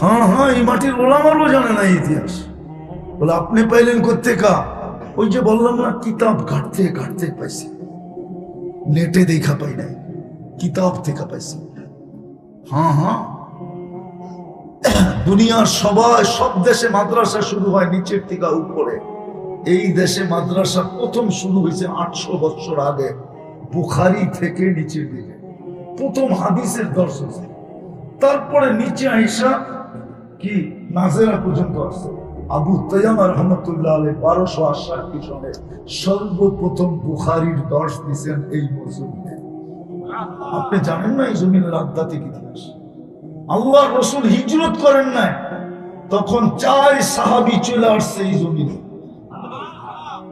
হ্যাঁ হ্যাঁ এই মাটির ওলামারও জানে না ইতিহাস। বলে, আপনি পাইলেন করতে কা ওই যে বললাম না, কিতাব ঘাটতে ঘাটতে পাইছি। নেটে দেখা পাই নাই, কিতাব থেকে পাইছি। হ্যাঁ হ্যাঁ। দুনিয়ার সবাই, সব দেশে মাদ্রাসা শুরু হয় নিচের থেকে উপরে। এই দেশে মাদ্রাসা প্রথম শুরু হয়েছে আটশো বছর আগে, বুখারি থেকে নিচের দিকে। প্রথম হাদিসের দর্শন। তারপরে নিচে আইসা কি নাজেরা পর্যন্ত আসছে। আবু তৈয়াম রহমতুল্লাহ আলী বারোশো আটষট্টি সনে সর্বপ্রথম বুখারির দর্শ দিয়েছেন এই মজুরিতে আপনি জানেন না এই জমিনের আধ্যাত্মিক ইতিহাস? আল্লাহ রসুল হিজরত করেন নাই, তখন চার সাহাবি চলে আসছে এই জমিনে।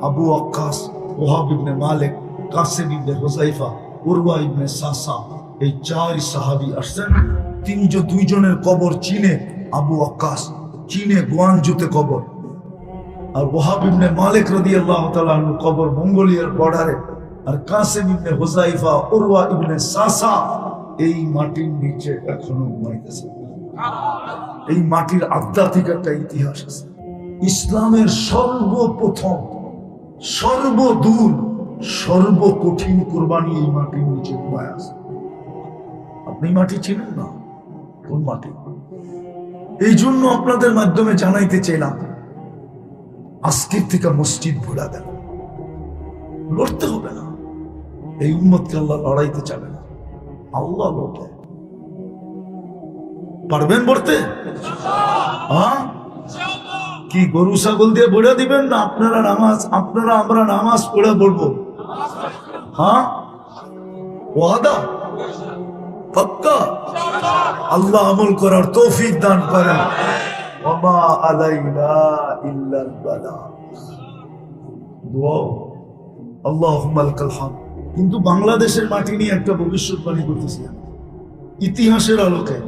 আবু আক্কাস, ওহাব ইবনে মালিক, কাসেম ইবনে হুজাইফা উরওয়া ইবনে সাসা, এই চার সাহাবি আসছেন। তিনজন দুইজনের কবর চীনে আবু আক্কাস চীনে গোয়ানজুতে কবর। আর ওহাব মালিক রাদিয়াল্লাহু তাআলা আনহু কবর মঙ্গোলিয়ার বর্ডারে। আর কাসেম ইবনে হুজাইফা উরওয়া ইবনে সাসা এই মাটির নিচে এখনও ঘুমাইতেছে। এই মাটির আধ্যাত্মিক একটা ইতিহাস আছে। ইসলামের সর্বপ্রথম, সর্বদূর, সর্বকঠিন কোরবানি এই মাটির নিচে আপনি মাটি চিনেন না? কোন মাটি এই জন্য আপনাদের মাধ্যমে জানাইতে চাইলাম, আজকের থেকে মসজিদ ভোলা দেন। লড়তে হবে না। এই উন্মতকে আল্লাহ লড়াইতে চাবে না আল্লাহ লড়বে। পারবেন পড়তে হ্যাঁ? কি গরু, ছাগল দিয়ে বলে দিবেন না? আপনারা নামাজ, আপনারা, আমরা নামাজ পড়ে পড়ব। হ্যাঁ? ওয়াদা? পাক্কা? আল্লাহ আমল করার তৌফিক দান করেন। কিন্তু বাংলাদেশের মাটি নিয়ে একটা ভবিষ্যৎবাণী করতেছি ইতিহাসের আলোকে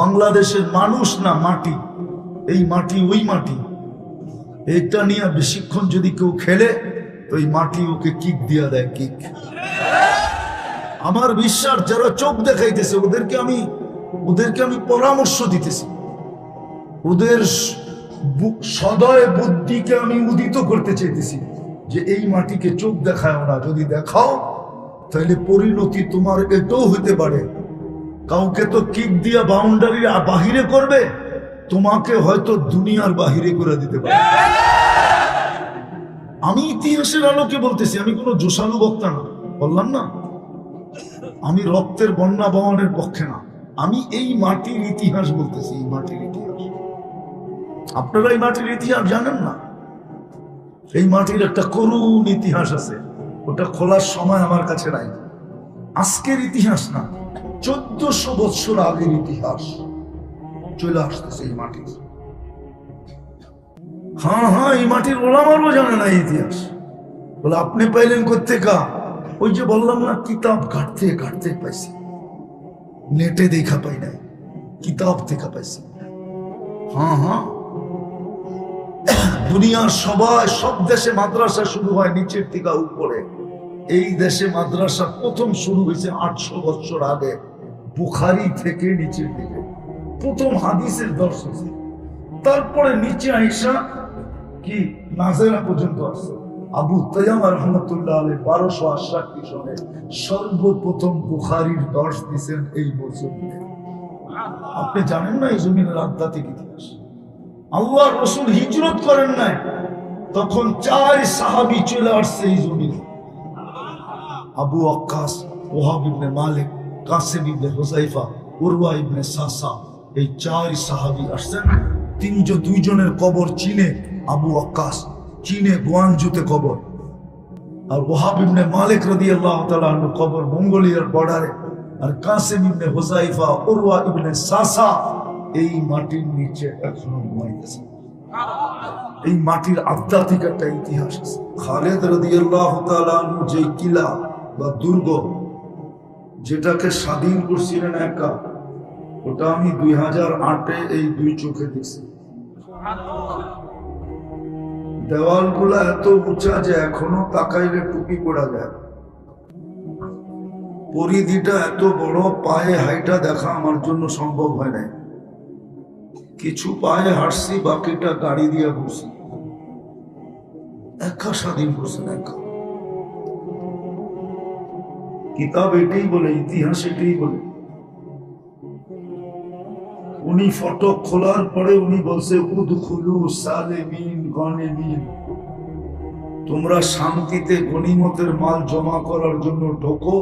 বাংলাদেশের মানুষ না মাটি। এই মাটি ওই মাটি। এটা নিয়ে বেশিক্ষণ যদি কেউ খেলে তো এই মাটি ওকে কিক দিয়া দেয়, কিক। আমার বিশ্বাস, যারা চোখ দেখাইতেছে, ওদেরকে আমি ওদেরকে আমি পরামর্শ দিতেছি। ওদের সদয় বুদ্ধিকে আমি উদিত করতে চাইতেছি যে এই মাটিকে চোখ দেখায় না, যদি দেখাও, তাহলে পরিণতি তোমার এটাও হতে পারে। কাউকে তো কিক দিয়া বাউন্ডারি বাহিরে করবে, তোমাকে হয়তো দুনিয়ার বাহিরে করে দিতে পারে। আমি ইতিহাসের আলোকে বলতেছি, আমি কোনো জোশালু বক্তা না, বললাম না। আমি রক্তের বন্যা বহনের পক্ষে না। আমি এই মাটির ইতিহাস বলতেছি, এই মাটির ইতিহাস। আপনারা এই মাটির ইতিহাস জানেন না? এই মাটির একটা করুণ ইতিহাস আছে, ওটা খোলার সময় আমার কাছে নাই। আজকের ইতিহাস না, চোদ্দশো বৎসর আগের ইতিহাস। চলে আসতেছে এই মাটির হ্যাঁ হ্যাঁ এই মাটির ওলামারও জানে না ইতিহাস। বলে, আপনি পাইলেন করতে কা ওই যে বললাম না, কিতাব ঘাটতে ঘাটতে পাইছি। নেটে দেখা পাই নাই কিতাব থেকে পাইছি। হ্যাঁ হ্যাঁ। দুনিয়ার সবাই সব দেশে মাদ্রাসা শুরু হয় নিচের থেকে উপরে। এই দেশে মাদ্রাসা প্রথম শুরু হয়েছে আটশো বছর আগে বুখারি থেকে নিচের দিকে। প্রথম হাদিসের দর্শন তারপরে নিচে আইসা কি নাজেরা পর্যন্ত আসছে। আবু তৈয়াম রহমতুল্লাহ আলী বারোশো আটষট্টি সনে সর্বপ্রথম বুখারির দর্শ দিয়েছেন এই মজুরিতে আপনি জানেন না এই জমিনের আধ্যাত্মিক ইতিহাস? আল্লাহ রসুল হিজরত করেন নাই, তখন চার সাহাবি চলে আসছে এই জমিনে। আবু আক্কাস, ওহাব ইবনে মালিক, কাসেম ইবনে হুজাইফা উরওয়া ইবনে সাসা, এই চার সাহাবি আসছেন। তিনজন, দুইজনের কবর চীনে আবু আক্কাস চীনে গোয়ানজুতে কবর। আর ওহাব ইবনে মালিক রাদিয়াল্লাহু তাআলা আনহু কবর মঙ্গোলিয়ার বর্ডারে। আর কাসেম ইবনে হুজাইফা উরওয়া ইবনে সাসা, এই মাটির নিচে এখনও ঘুমাইতেছে। এই মাটির আধ্যাত্মিক একটা ইতিহাস আছে। খালেদ রাদিয়াল্লাহু তাআলা আনহু যে কিলা বা দুর্গ, যেটাকে স্বাধীন করছিলেন একা, ওটা আমি দুই হাজার আটে এই দুই চোখে দেখছি। দেওয়ালগুলো এত উঁচা যে এখনও তাকাইলে টুপি পড়া যায় পরিধিটা এত বড়, পায়ে হাইটা দেখা আমার জন্য সম্ভব হয় নাই। কিছু পায়ে হাঁটছি, বাকিটা গাড়ি দিয়ে বসি একা স্বাধীন বসেন একা। কিতাব এটাই বলে, ইতিহাস এটাই বলে। উনি ফটক খোলার পরে উনি বলছে তোমরা শান্তিতে গনিমতের মাল জমা করার জন্য ঢোকো,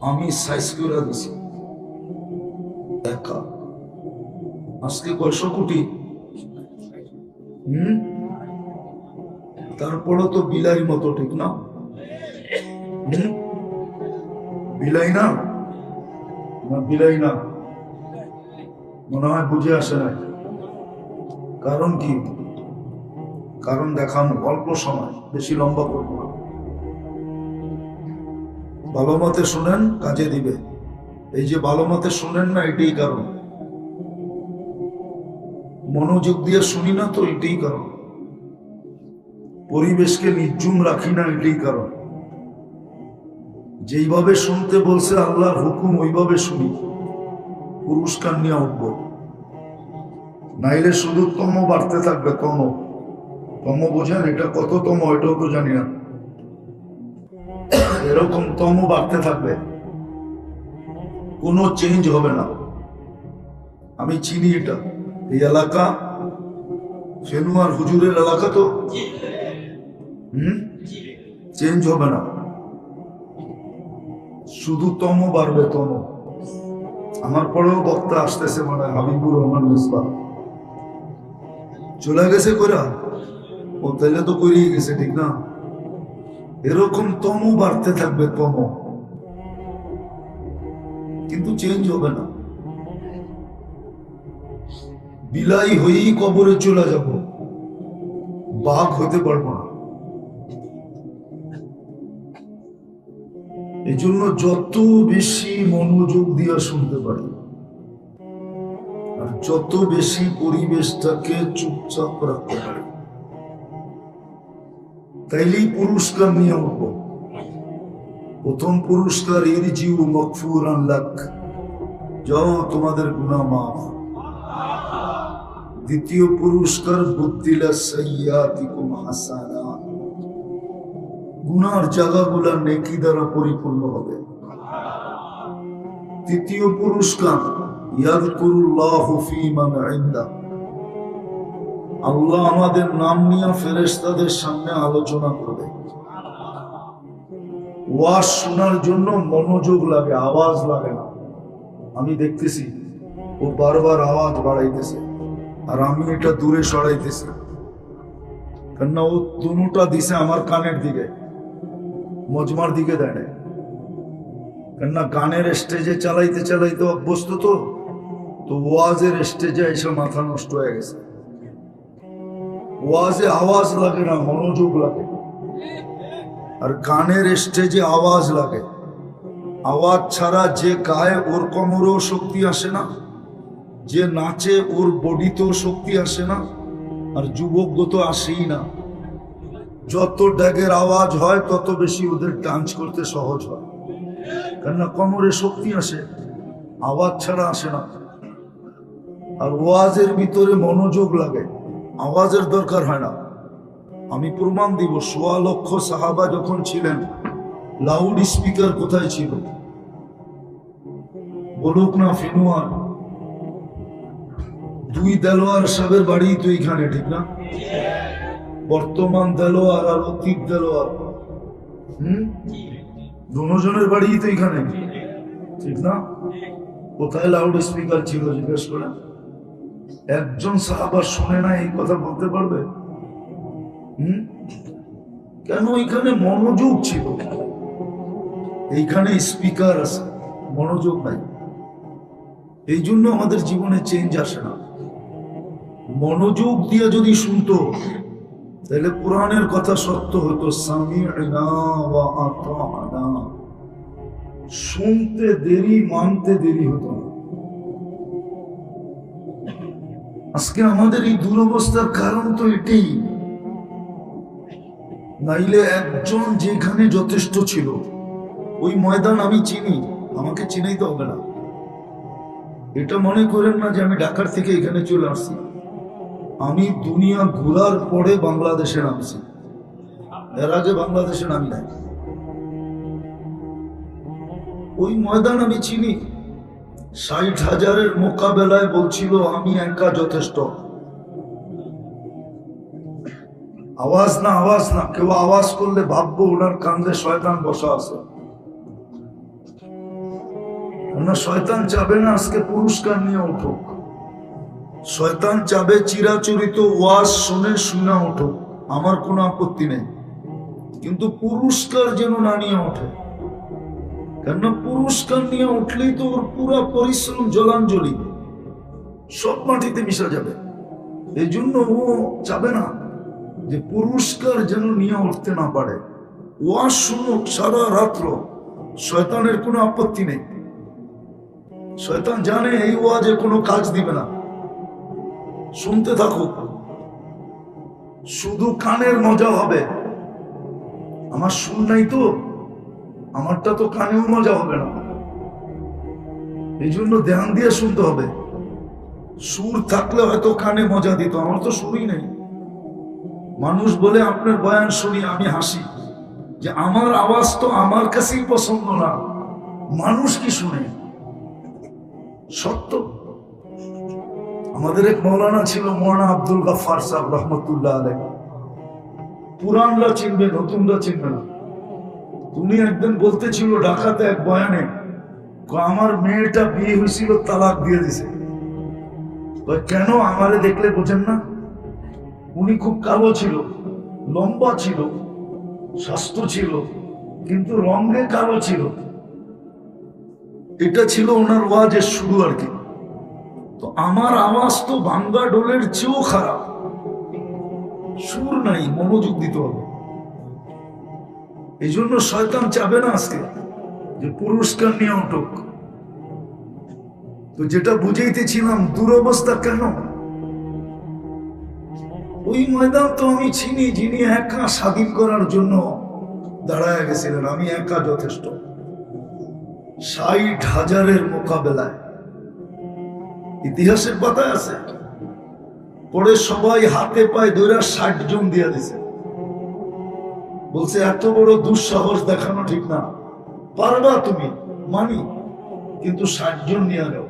আমি সাইজ করে দিছি। আজকে কয়শো কোটি? হুম? তারপরে তো বিলাই মতো ঠিক না? বিলাই না বিলাই না মনে হয় বুঝে আসে না কারণ কি? কারণ দেখানো অল্প সময়, বেশি লম্বা করব না। ভালো মতে শুনেন, কাজে দিবে। এই যে ভালো মতে শুনেন না, এটাই কারণ। মনোযোগ দিয়ে শুনি না তো, এটাই কারণ। পরিবেশকে নির্জুম রাখি না, এটাই কারণ। যেইভাবে শুনতে বলছে, আল্লাহর হুকুম ওইভাবে শুনি। পুরস্কার নিয়ে উঠবো। নাইলে শুধু তম বাড়তে থাকবে, তম। তম বোঝেন, এটা কত তম, এটাও তো জানি না। এরকম তম বাড়তে থাকবে, কোনো চেঞ্জ হবে না। আমি চিনি এটা। এই এলাকা ফেনু আর হুজুরের এলাকা তো? হুম? চেঞ্জ হবে না। শুধু তম বাড়বে, তম। আমার পরেও বক্তা আসতেছে মানে হাবিবুর রহমান মিসবা চলে গেছে কইরা? ও তাইলে তো করিয়ে গেছে, ঠিক না? এরকম তম বাড়তে থাকবে তম কিন্তু চেঞ্জ হবে না। বিলাই হয়েই কবরে চলে যাব। বাঘ হতে পারব না। এই জন্য যত বেশি মনোযোগ দিয়ে শুনতে পারি। যত বেশি পরিবেশটাকে চুপচাপ রাখতে পারি। তাইলেই পুরস্কার নিয়ে উঠবো প্রথম পুরস্কার এর জিউ মকফুর আনলাক। যাও, তোমাদের গুণা মাফ। দ্বিতীয় পুরস্কার বুদ্দিলা সৈয়াতিকুম হাসানা। গুনার জায়গাগুলা নেকি দ্বারা পরিপূর্ণ হবে। তৃতীয় পুরস্কার আল্লাহ আমাদের নাম নিয়ে ফেরেশতাদের সামনে আলোচনা করবে। ওয়াজ শোনার জন্য মনোযোগ লাগে, আওয়াজ লাগে না। আমি দেখতেছি, ও বারবার আওয়াজ বাড়াইতেছে, আর আমি এটা দূরে সরাইতেছি। কেননা ও দুটা দিছে আমার কানের দিকে, মজমার দিকে দেয় না কেননা গানের স্টেজে চালাইতে চালাইতে অভ্যস্ত তো। তো ওয়াজের স্টেজে এসে মাথা নষ্ট হয়ে গেছে। ওয়াজে আওয়াজ লাগে না, মনোযোগ লাগে। আর গানের স্টেজে আওয়াজ লাগে। আওয়াজ ছাড়া যে গায়ে ওর কোমরেও শক্তি আসে না, যে নাচে ওর বডিতেও শক্তি আসে না, আর যুবক তো আসেই না। যত ড্যাগের আওয়াজ হয়, তত বেশি ওদের ডান্স করতে সহজ হয়। কেননা কোমরে শক্তি আসে, আওয়াজ ছাড়া আসে না। আর ওয়াজের ভিতরে মনোযোগ লাগে, আওয়াজের দরকার হয় না। আমি প্রমাণ দিব, সোয়া লক্ষ সাহাবা যখন ছিলেন লাউড স্পিকার কোথায় ছিল? বলুক না ফিনুয়ার দুই দেলোয়ার সাহেবের বাড়ি তো এখানে ঠিক না? বর্তমান দেলোয়ার আর অতীত দেলোয়ার, হম? দুজনের বাড়ি তো এখানে ঠিক না? কোথায় লাউড স্পিকার ছিল, জিজ্ঞেস করে একজন সাহাবার শুনে না এই কথা বলতে পারবে? কেন এখানে মনোযোগ ছিল? এইখানে স্পিকার আছে, মনোযোগ নাই। এই জন্য আমাদের জীবনে চেঞ্জ আসে না। মনোযোগ দিয়ে যদি শুনতো, তাহলে কোরআনের কথা সত্য হতো শুনতে দেরি, মানতে দেরি হতো না। আজকে আমাদের এই দুরবস্থার কারণ তো এটাই। নাইলে একজন যেখানে যথেষ্ট ছিল, ওই ময়দান আমি চিনি, আমাকে চিনাইতে হবে না। এটা মনে করেন না যে আমি ঢাকার থেকে এখানে চলে আসছি। আমি দুনিয়া ঘোরার পরে বাংলাদেশে নামছি। এর আগে বাংলাদেশে নামি নাই। ওই ময়দান আমি চিনি। ষাট হাজারের মোকাবেলায় বলছিল, আমি একা যথেষ্ট। আওয়াজ না আওয়াজ না, কেউ আওয়াজ করলে ভাববো ওনার কান্দে শয়তান বসা আছে। ওনার শয়তান চাবে না আজকে পুরস্কার নিয়ে উঠুক। শয়তান চাবে চিরাচরিত ওয়াজ শুনে শুনা উঠুক, আমার কোনো আপত্তি নেই। কিন্তু পুরস্কার যেন না নিয়ে ওঠে। কেননা পুরস্কার নিয়ে উঠলেই তো ওর পুরো পরিশ্রম জলাঞ্জলি? সব মাটিতে মিশা যাবে। এই জন্য ও চাবে না যে পুরস্কার যেন নিয়ে উঠতে না পারে। ওয়াজ শুনুক সারা রাত্র শয়তানের কোনো আপত্তি নেই। শয়তান জানে এই ওয়াজে কোনো কাজ দিবে না। শুনতে থাকুক শুধু কানের মজা হবে। আমার শুন নাই তো? আমারটা তো কানেও মজা হবে না। এই জন্য ধ্যান দিয়ে শুনতে হবে। সুর থাকলে হয়তো কানে মজা দিত, আমার তো সুরই নেই। মানুষ বলে, আপনার বয়ান শুনি, আমি হাসি। যে আমার আওয়াজ তো আমার কাছেই পছন্দ না। মানুষ কি শুনে? সত্য। আমাদের এক মৌলানা ছিল, মৌলানা আব্দুল গাফার সাহেব, রহমতুল্লাহ আলাই পুরানরা চিনবে, নতুনরা চিনবে না। উনি একদিন বলতেছিল ঢাকাতে এক বয়ানে আমার মেয়েটা বিয়ে হয়েছিল, তালাক দিয়ে দিছে। কেন আমারে দেখলে বোঝেন না? উনি খুব কালো ছিল, লম্বা ছিল, স্বাস্থ্য ছিল, কিন্তু রঙে কালো ছিল। এটা ছিল ওনার ওয়াজের শুরু আর কি। তো আমার আওয়াজ তো ভাঙ্গা ডোলের চেয়েও খারাপ। সুর নাই, মনোযোগ দিতে হবে। এই জন্য শয়তান চাবে না আজকে যে পুরস্কার নিয়ে উঠুক। তো যেটা বুঝাইতেছিলাম, দুরবস্থা কেন? ওই ময়দান তো আমি চিনি, যিনি একা স্বাধীন করার জন্য দাঁড়ায় গেছিলেন। আমি একা যথেষ্ট। ষাট হাজারের মোকাবেলায়। ইতিহাসের পাতায় আছে। পরে সবাই হাতে পায়ে ধরে ষাট জন দিয়া দিছে। বলছে, এত বড় দুঃসাহস দেখানো ঠিক না। পারবা তুমি, মানি, কিন্তু ষাট জন নিয়ে যাও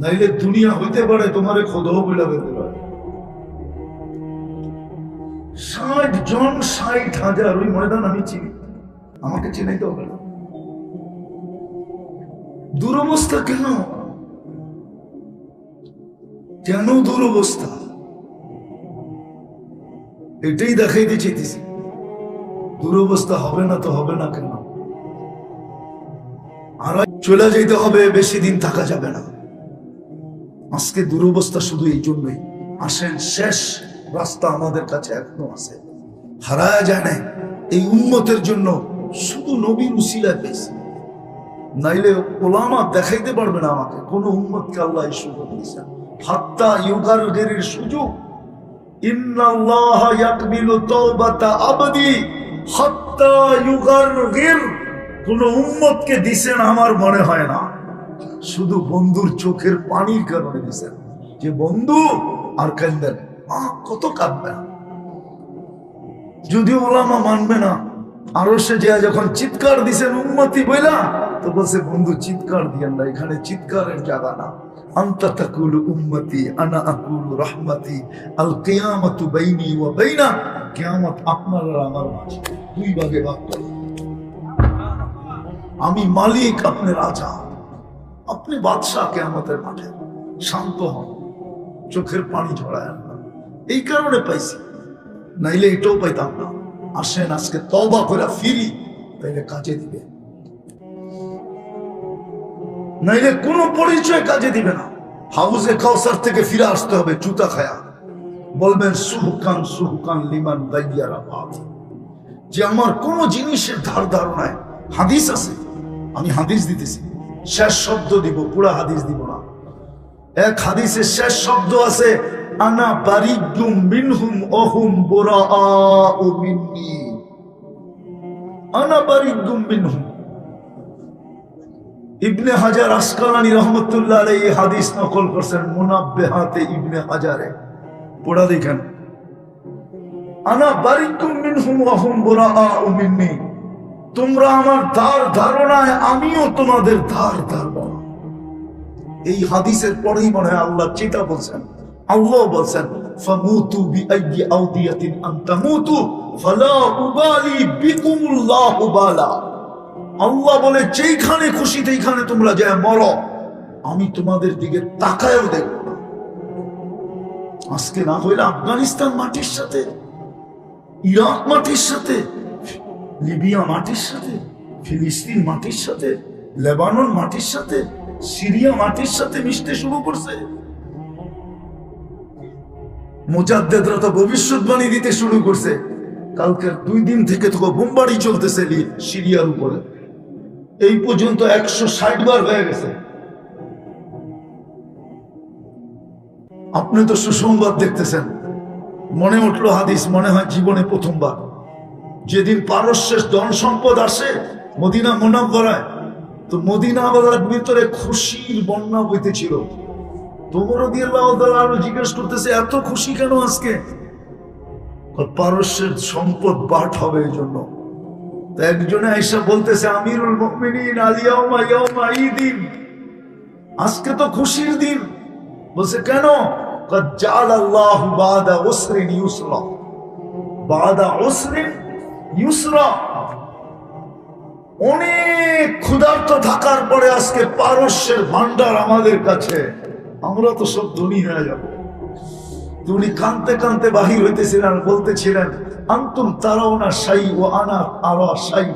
নাইলে দুনিয়া হইতে পারে, তোমারে খোদও বইলা বেঁধে পারে ষাট জন ষাট হাজার, ওই ময়দান আমি চিনি। আমাকে চিনাইতে হবে না। দুরবস্থা কেন? কেন দুরবস্থা? এটাই দেখাইতে চাইতেছি। দুরবস্থা হবে না তো হবে না কেন? আর চলে যেতে হবে, বেশি দিন থাকা যাবে না। আজকে দুরবস্থা শুধু এই জন্যই। আসেন, শেষ রাস্তা আমাদের কাছে এখনও আছে। হারায় যায় না এই উন্মতের জন্য শুধু নবীর উসিলা পেয়েছে। নাইলে ওলামা দেখাইতে পারবে না আমাকে। কোন উন্মতকে আল্লাহ সুযোগ দিয়েছেন হাত্তা গেরির সুযোগ। ইন্নাল্লাহ ইয়াকবিলু তাওবাতা আবদি। আমার মনে হয় না। শুধু বন্ধুর চোখের পানির কারণে দিছেন। যে বন্ধু আর কান্দেন আহ, কত কাঁদবে যদিও ওলামা মানবে না আরও সে যে যখন চিৎকার দিছেন উন্মতি বইলা তো বলছে বন্ধু চিৎকার দিয়েন না এখানে চিৎকারের জায়গা না। আমি মালিক, আপনি রাজা। আপনি বাদশাহ কেয়ামতের মাঠে। শান্ত হন। চোখের পানি ঝরায় না। এই কারণে পাইছি। নাইলে এটাও পাইতাম না। আসেন, আজকে তবা করে ফিরি। তাইলে কাজে দিবে নাইলে কোনো পরিচয় কাজে দিবে না। হাউজে কাউসার থেকে ফিরে আসতে হবে, জুতা খায়া। বলবেন, সুহকান সুহকান লিমান গাইয়ারা যে আমার কোন জিনিসের ধার ধারণায় হাদিস আছে, আমি হাদিস দিতেছি। শেষ শব্দ দিব, পুরা হাদিস দিব না। এক হাদিসের শেষ শব্দ আছে, আনা বারিগুম মিনহুম অহুম মিন্নি। আনা বারিগুম মিনহুম। ইবনে হাজার আসকালানি রহমতুল্লাহ এই হাদিস নকল করছেন মুনাব্বেহাতে ইবনে হাজারে। পড়া দেখেন। আনা তোমরা আমার ধার ধারণায় আমিও তোমাদের ধার ধারণা। এই হাদিসের পরেই মনে হয় আল্লাহ চিতা বলছেন, আল্লাহ বলছেন, ফামুতু উবালি আল্লাহ বলে, যেইখানে খুশি, সেইখানে তোমরা যায় মরো। আমি তোমাদের দিকে তাকায়ও দেখব না। আজকে না হইলে আফগানিস্তান মাটির সাথে, ইরাক মাটির সাথে, লিবিয়া মাটির সাথে, ফিলিস্তিন মাটির সাথে, লেবানন মাটির সাথে, সিরিয়া মাটির সাথে মিশতে শুরু করছে। মুজাদ্দেদরা তো ভবিষ্যৎবাণী দিতে শুরু করছে। কালকের দুই দিন থেকে তো বোমবাড়ি চলতেছে সিরিয়ার উপরে। এই পর্যন্ত একশো ষাট বার হয়ে গেছে। আপনি তো সুসংবাদ দেখতেছেন। মনে উঠল হাদিস, মনে হয় জীবনে প্রথমবার। যেদিন পারস্যের ধন সম্পদ আসে মদিনা মোনাব্বরায় তো মদিনা আবার ভিতরে খুশির বন্যা বইতেছিল। তোমর দিয়ে আরও জিজ্ঞেস করতেছে, এত খুশি কেন আজকে? পারস্যের সম্পদ বাট হবে এই জন্য তো একজনে আইসা বলতেছে আমিরুল মুমিনিন আলিয়াউমা ইয়াউমা ঈদিন আজকে তো খুশির দিন বলছে কেন قد جعل الله بعد عسر يسرا بعد عسر يسرا অনেক ক্ষুধার্ত থাকার পরে আজকে পারস্যের ভান্ডার আমাদের কাছে আমরা তো সব ধনী হয়ে যাব উনি কানতে কানতে বাহির হইতেছিলেন বলতেছিলেন, আন্তুম তারাও না সাই ও আনা আরা সাই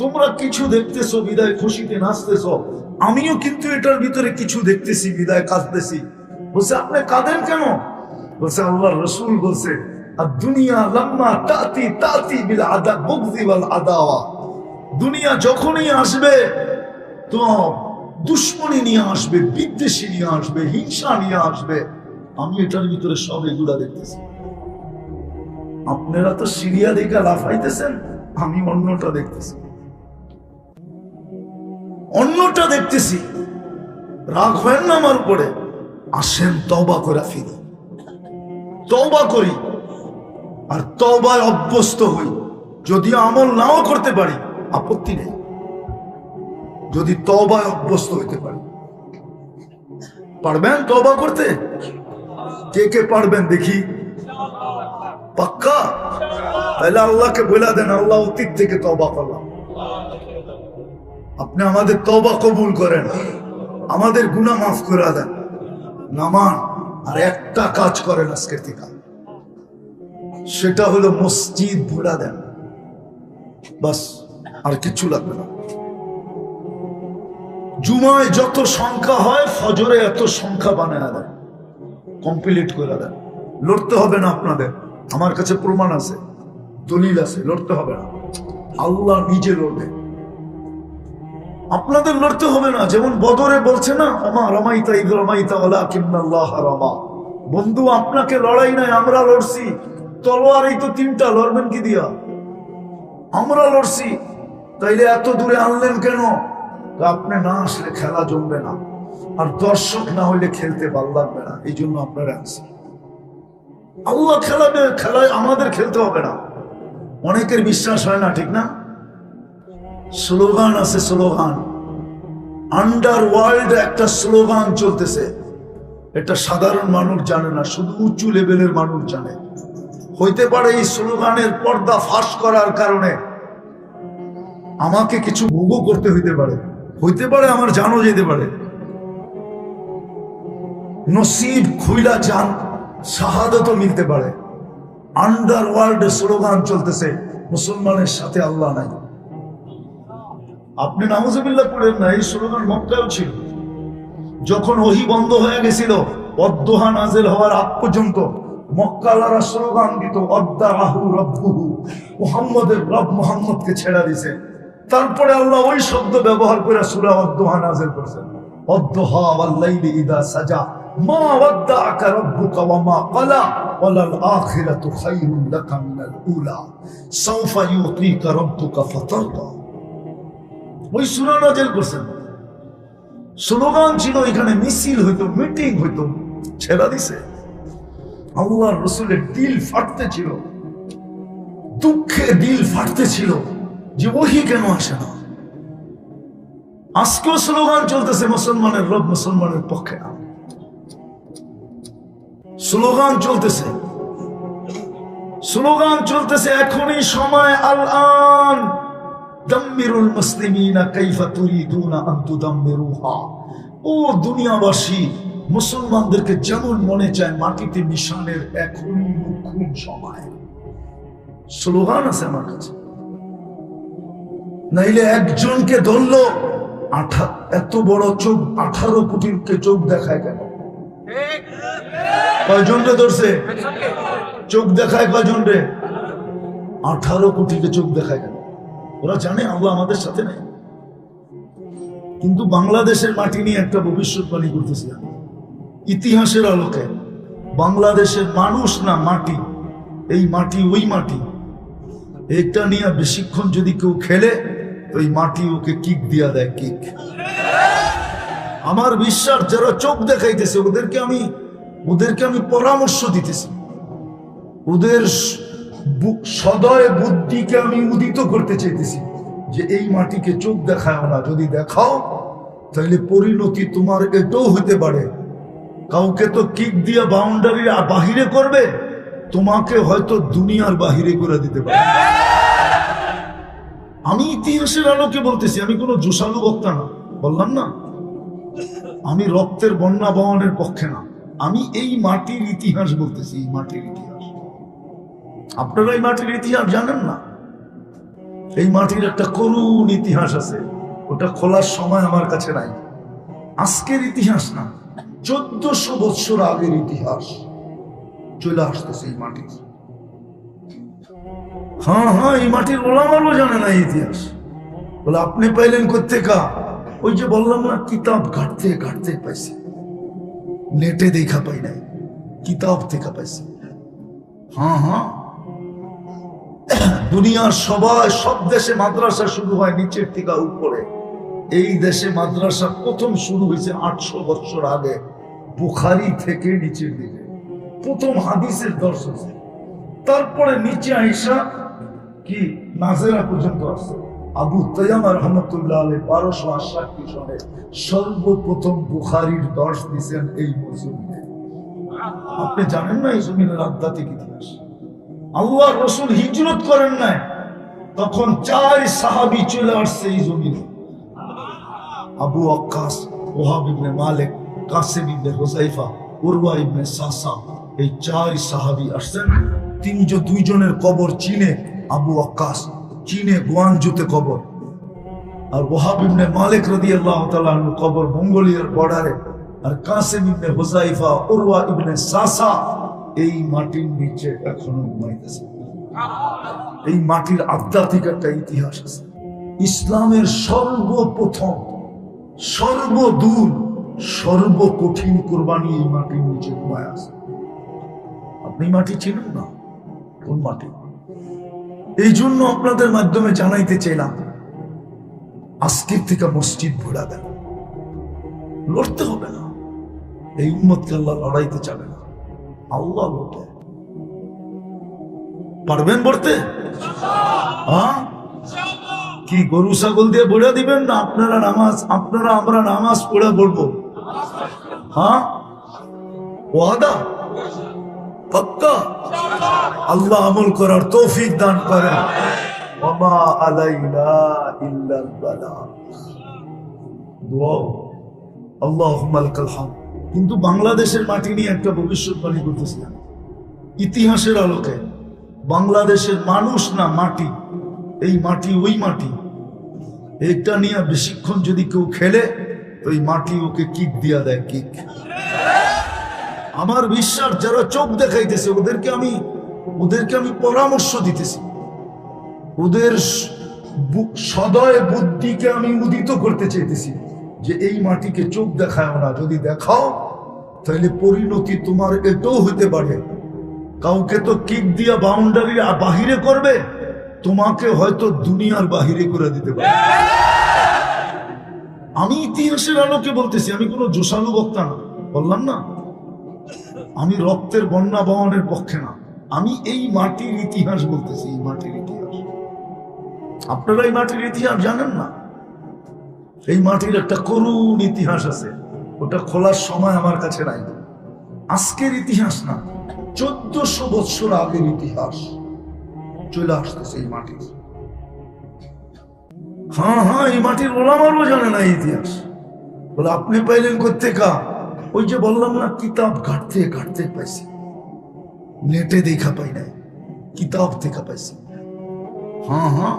তোমরা কিছু দেখতেছো, বিদায় খুশিতে নাচতেছ। আমিও কিন্তু এটার ভিতরে কিছু দেখতেছি, বিদায় কাঁদতেছি। বলছে, আপনি কাঁদেন কেন? বলছে আল্লাহ রসুল বলছে, আর দুনিয়া লম্মা তাতি তাতি বিল আদা, বুগদি ওয়াল আদাওয়া। দুনিয়া যখনই আসবে, তো দুশ্মনী নিয়ে আসবে, বিদ্বেষী নিয়ে আসবে, হিংসা নিয়ে আসবে। আমি এটার ভিতরে সব এগুলা দেখতেছি। আপনারা তো সিরিয়া দেখে লাফাইতেছেন, আমি অন্যটা দেখতেছি। অন্যটা দেখতেছি। রাগ হয় না আমার উপরে? আসেন তবা করে ফিরি। তবা করি। আর তবায় অভ্যস্ত হই। যদি আমল নাও করতে পারি, আপত্তি নেই। যদি তবায় অভ্যস্ত হইতে পারি। পারবেন তবা করতে? কে কে পারবেন দেখি? পাক্কা? তাহলে আল্লাহকে বলে দেন, আল্লাহ অতীত থেকে তবা করলাম। আপনি আমাদের তবা কবুল করেন, আমাদের গুনাহ মাফ করে দেন। নামান আর একটা কাজ করেন আজকের থেকে। সেটা হলো মসজিদ ভুলা দেন। বাস, আর কিছু লাগবে না। জুমায় যত সংখ্যা হয়, ফজরে এত সংখ্যা বানায় দেন। কমপ্লিট করে দেন। লড়তে হবে না আপনাদের। আমার কাছে প্রমাণ আছে, দলিল আছে, লড়তে হবে না। আল্লাহ নিজে লড়বে আপনাদের লড়তে হবে না, যেমন বদরে বলছে না রমাইতা ঈদ রমাইতা ওলা রমা। বন্ধু, আপনাকে লড়াই নাই, আমরা লড়ছি। তলোয়ার এই তো তিনটা, লড়বেন কি দিয়া? আমরা লড়ছি। তাইলে এত দূরে আনলেন কেন? আপনি না আসলে খেলা জমবে না। আর দর্শক না হইলে খেলতে লাগবে না। এই জন্য আপনারা আনছেন আল্লাহ খেলাবে, খেলায় আমাদের খেলতে হবে না। অনেকের বিশ্বাস হয় না, ঠিক না? স্লোগান আছে, স্লোগান। আন্ডার ওয়ার্ল্ড একটা স্লোগান চলতেছে। এটা সাধারণ মানুষ জানে না, শুধু উঁচু লেভেলের মানুষ জানে। হইতে পারে এই স্লোগানের পর্দা ফাঁস করার কারণে। আমাকে কিছু ভোগও করতে হইতে পারে। হইতে পারে, আমার জানো যেতে পারে। নসিব খুইলা যান, শাহাদতও মিলতে পারে। আন্ডার ওয়ার্ল্ডে স্লোগান চলতেছে, মুসলমানের সাথে আল্লাহ নাই। আপনি নামুজবিল্লা পড়েন না, এই স্লোগান মক্কাও ছিল। যখন ওহি বন্ধ হয়ে গেছিল, অদ্দোহা নাজেল হওয়ার আগ পর্যন্ত মক্কালারা স্লোগান দিত অদ্দা রব্বুহু মুহাম্মদের রব মুহাম্মদকে ছেড়া দিছে। তারপরে আল্লাহ ওই শব্দ ব্যবহার করে সুরা অদ্দোহা নাজেল করছেন। অদ্দোহা ইদা সাজা দিল দুঃখে দিল ফাটতে ছিল যে ওহি কেন আসে না? আজকেও স্লোগান চলতেছে মুসলমানের রব মুসলমানের পক্ষে। না স্লোগান চলতেছে। স্লোগান চলতেছে, এখনই সময় আল আন দাম্মিরুল মুসলিমিনা কাইফা তুরিদুনা আন তুদাম্মিরুহা। ও দুনিয়াবাসী, মুসলমানদেরকে যেমন মনে চায়, মাটিতে মিশানের এখনই মুখ্যম সময়। স্লোগান আছে আমার কাছে। নাইলে একজনকে ধরলো, আঠা এত বড় চোখ, আঠারো কোটিকে চোখ দেখায় কেন? কয়জনকে ধরছে? চোখ দেখায় কয়জন রে আঠারো কোটিকে চোখ দেখায় ওরা জানে, আল্লাহ আমাদের সাথে নেই। কিন্তু বাংলাদেশের মাটি নিয়ে একটা ভবিষ্যৎবাণী করতেছি আমি। ইতিহাসের আলোকে বাংলাদেশের মানুষ না মাটি, এই মাটি ওই মাটি। এটা নিয়ে বেশিক্ষণ যদি কেউ খেলে এই মাটি ওকে কিক দিয়া দেয়, কিক। আমার বিশ্বাস, যারা চোখ দেখাইতেছে, ওদেরকে আমি ওদেরকে আমি পরামর্শ দিতেছি। ওদের সদয় বুদ্ধিকে আমি উদিত করতে চাইতেছি যে এই মাটিকে চোখ দেখায় না, যদি দেখাও, তাহলে পরিণতি তোমার এটাও হতে পারে। কাউকে তো কিক দিয়ে বাউন্ডারির বাহিরে করবে, তোমাকে হয়তো দুনিয়ার বাহিরে করে দিতে পারে। আমি ইতিহাসের আলোকে বলতেছি, আমি কোনো জোসালু বক্তা না, বললাম না। আমি রক্তের বন্যা বহনের পক্ষে না। আমি এই মাটির ইতিহাস বলতেছি, এই মাটির ইতিহাস। আপনারা এই মাটির ইতিহাস জানেন না? এই মাটির একটা করুণ ইতিহাস আছে, ওটা খোলার সময় আমার কাছে নাই। আজকের ইতিহাস না, চোদ্দশো বৎসর আগের ইতিহাস। চলে আসতেছে এই মাটির হ্যাঁ হ্যাঁ এই মাটির ওলামারও জানে না ইতিহাস। বলে, আপনি পাইলেন কোথেকা ওই যে বললাম না, কিতাব ঘাটতে ঘাটতে পাইছি। নেটে দেখা পাই নাই কিতাব থেকে পাইছি। হ্যাঁ হ্যাঁ। দুনিয়ার সবাই সব দেশে মাদ্রাসা শুরু হয় নিচের থেকে উপরে। এই দেশে মাদ্রাসা প্রথম শুরু হয়েছে আটশো বছর আগে বুখারি থেকে নিচের দিকে। প্রথম হাদিসের দর্শন। তারপরে নিচে আইসা কি নাজেরা পর্যন্ত আসছে। আবু তৈয়াম রহমতুল্লাহ বারোশো আটষট্টি সনে সর্বপ্রথম বুখারির দর্শ দিয়েছেন এই মজুমে আপনি জানেন না এই জমিনের আধ্যাত্মিক ইতিহাস আল্লাহ রসুল হিজরত করেন নাই, তখন চার সাহাবি চলে আসছে এই জমিনে। আবু আক্কাস, ওহাব ইবনে মালিক, কাসিম ইবনে হুজাইফা উরওয়া ইবনে সাসা, এই চার সাহাবি আসছেন। তিনজন দুইজনের কবর চীনে আবু আক্কাস চীনে গোয়ানজুতে কবর। আর ওহাব মালিক রাদিয়াল্লাহু তাআলা কবর মঙ্গোলিয়ার বর্ডারে। আর কাসিম ইবনে হুজাইফা উরওয়া ইবনে সাসা এই মাটির নিচে এখনও ঘুমাইতেছে। এই মাটির আধ্যাত্মিক একটা ইতিহাস আছে। ইসলামের সর্বপ্রথম, সর্বদূর, সর্বকঠিন কোরবানি এই মাটির নিচে ঘুমায় আছে। আপনি মাটি চিনেন না? কোন মাটি? এই জন্য আপনাদের মাধ্যমে জানাইতে চাইলাম, আজকের থেকে মসজিদ ভোলা দেন। লড়তে হবে না। এই উম্মতকে আল্লাহ লড়াইতে চাবে না। আল্লাহ লড়বে। পারবেন হ্যাঁ? কি গরু, ছাগল দিয়ে বলে দিবেন না? আপনারা নামাজ, আপনারা, আমরা নামাজ পড়ে পড়ব হ্যাঁ? ওয়াদা? পাক্কা? আল্লাহ আমল করার তৌফিক দান করেন। কিন্তু বাংলাদেশের মাটি নিয়ে একটা ভবিষ্যৎবাণী করতেছিলাম। ইতিহাসের আলোকে বাংলাদেশের মানুষ না মাটি। এই মাটি ওই মাটি। এটা নিয়ে বেশিক্ষণ যদি কেউ খেলে, ওই মাটি ওকে কিক দিয়া দেয়, কিক। আমার বিশ্বাস, যারা চোখ দেখাইতেছে, ওদেরকে আমি ওদেরকে আমি পরামর্শ দিতেছি। ওদের সদয় বুদ্ধিকে আমি উদিত করতে চাইতেছি যে এই মাটিকে চোখ দেখায় না, যদি দেখাও, তাহলে পরিণতি তোমার এটাও হতে পারে। কাউকে তো কিক দিয়া বাউন্ডারির বাহিরে করবে, তোমাকে হয়তো দুনিয়ার বাহিরে করে দিতে পারে। আমি ইতিহাসের আলোকে বলতেছি, আমি কোনো জোশালু বক্তা না, বললাম না। আমি রক্তের বন্যা বহনের পক্ষে না। আমি এই মাটির ইতিহাস বলতেছি, এই মাটির ইতিহাস। আপনারা এই মাটির ইতিহাস জানেন না? এই মাটির একটা করুণ ইতিহাস আছে, ওটা খোলার সময় আমার কাছে নাই। আজকের ইতিহাস না, চোদ্দশো বৎসর আগের ইতিহাস। চলে আসতেছে এই মাটির হ্যাঁ হ্যাঁ এই মাটির ওলামারও জানে না ইতিহাস। বলে, আপনি পাইলেন করতে কা ওই যে বললাম না, কিতাব ঘাটতে ঘাটতে পাইছি। নেটে দেখা পাই নাই কিতাব দেখা পাইছি। হ্যাঁ হ্যাঁ।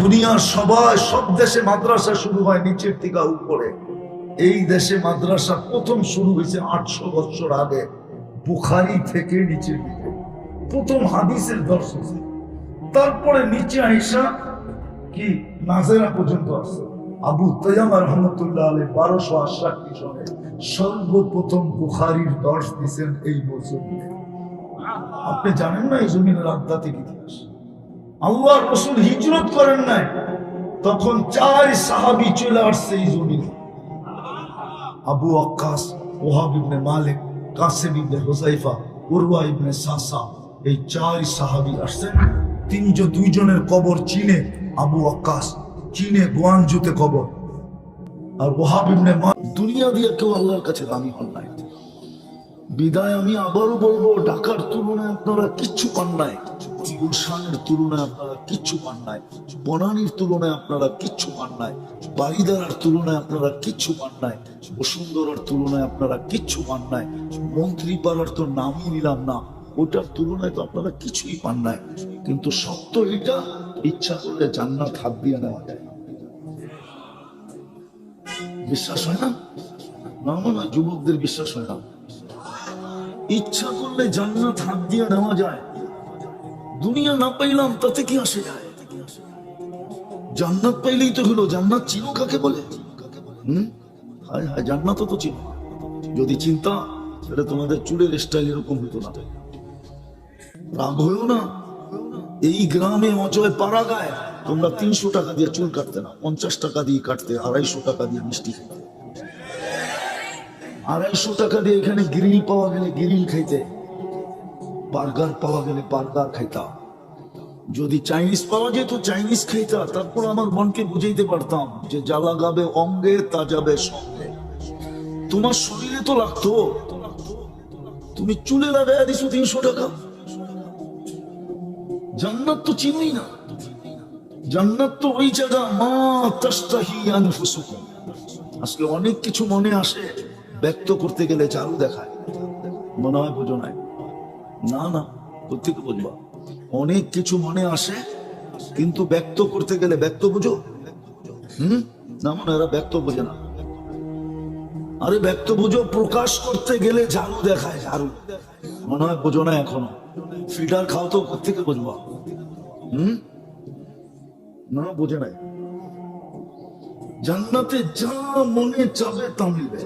দুনিয়ার সবাই সব দেশে মাদ্রাসা শুরু হয় নিচের থেকে উপরে। এই দেশে মাদ্রাসা প্রথম শুরু হয়েছে আটশো বছর আগে বুখারি থেকে নিচের দিকে। প্রথম হাদিসের দর্শন তারপরে নিচে আইসা কি নাজেরা পর্যন্ত আসছে। আবু তৈয়াম রহমতুল্লাহ আলী বারোশো আটষট্টি সনে সর্বপ্রথম বুখারির দর্শ দিচ্ছেন এই মৌসুমে আপনি জানেন না এই জমিনের আধ্যাত্মিক ইতিহাস? আল্লাহ রসুল হিজরত করেন নাই, তখন চার সাহাবি চলে আসছে এই জমিনে। আবু আক্কাস, ওহাব ইবনে মালিক, কাসেম ইবনে হুজাইফা উরওয়া ইবনে সাসা, এই চার সাহাবি আসছেন তিনজন, দুইজনের কবর চীনে, আবু আক্কাস, চীনে গোয়ানজুতে কবর। আর ওহাব ইবনে দুনিয়া দিয়ে কেউ আল্লাহর কাছে দামি হন নাই। বিদায় আমি আবারও বলব, ঢাকার তুলনায় আপনারা কিচ্ছু পান নাই। গুলশানের তুলনায় আপনারা কিচ্ছু পান নাই। বনানীর তুলনায় আপনারা কিচ্ছু পান নাই। বারিদার তুলনায় আপনারা কিচ্ছু পান নাই। বসুন্ধরার তুলনায় আপনারা কিচ্ছু পান নাই। মন্ত্রী পাড়ার তো নামই নিলাম না। ওটার তুলনায় তো আপনারা কিছুই পান নাই। কিন্তু সত্য এটা ইচ্ছা করলে জান্নাত হাত দিয়ে নেওয়া যায়। বিশ্বাস হয় না? না না, যুবকদের বিশ্বাস হয় না। ইচ্ছা করলে জান্নাত হাত দিয়ে নেওয়া যায়। দুনিয়া না পাইলাম তাতে কি আসে যায়? জান্নাত পাইলেই তো হলো জান্নাত চিনো কাকে বলে? হুম? হায় হায় জান্নাতও তো চিনো। যদি চিন্তা তাহলে তোমাদের চুলের স্টাইল এরকম হতো না। রাগ হয়েও না। এই গ্রামে অজয় পাড়া গায়। তোমরা তিনশো টাকা দিয়ে চুল কাটতে না, পঞ্চাশ টাকা দিয়ে কাটতে, আড়াইশো টাকা দিয়ে মিষ্টি খেতে আড়াইশো টাকা দিয়ে এখানে গ্রিল পাওয়া গেলে গ্রিল খাইতে, বার্গার পাওয়া গেলে বার্গার খাইতা। যদি চাইনিজ পাওয়া যেত চাইনিজ খাইতা, তারপর আমার মনকে বুঝাইতে পারতাম যে যা লাগাবে অঙ্গে, তা যাবে সঙ্গে। তোমার শরীরে তো লাগতো। তুমি চুলে লাগাই দিছো তিনশো টাকা। জান্নাত তো চিনই না। জান্নাত তো ওই জায়গা, মা তাস্তাহি আনফুসুকুম। আজকে অনেক কিছু মনে আসে, ব্যক্ত করতে গেলে চারু দেখায়। মনে হয় বোঝো নাই? না না কোথেকে বুঝবা। অনেক কিছু মনে আসে, কিন্তু ব্যক্ত করতে গেলে, ব্যক্ত বুঝো? হুম? না মনে এরা ব্যক্ত বোঝে না। আরে ব্যক্ত বুঝো, প্রকাশ করতে গেলে ঝাড়ু দেখায়, ঝাড়ু। মনে হয় বোঝো না এখনও। ফিল্টার খাও তো কোথেকে বুঝবা? হুম? না বোঝে নাই। জান্নাতে যা মনে যাবে তা মিলবে।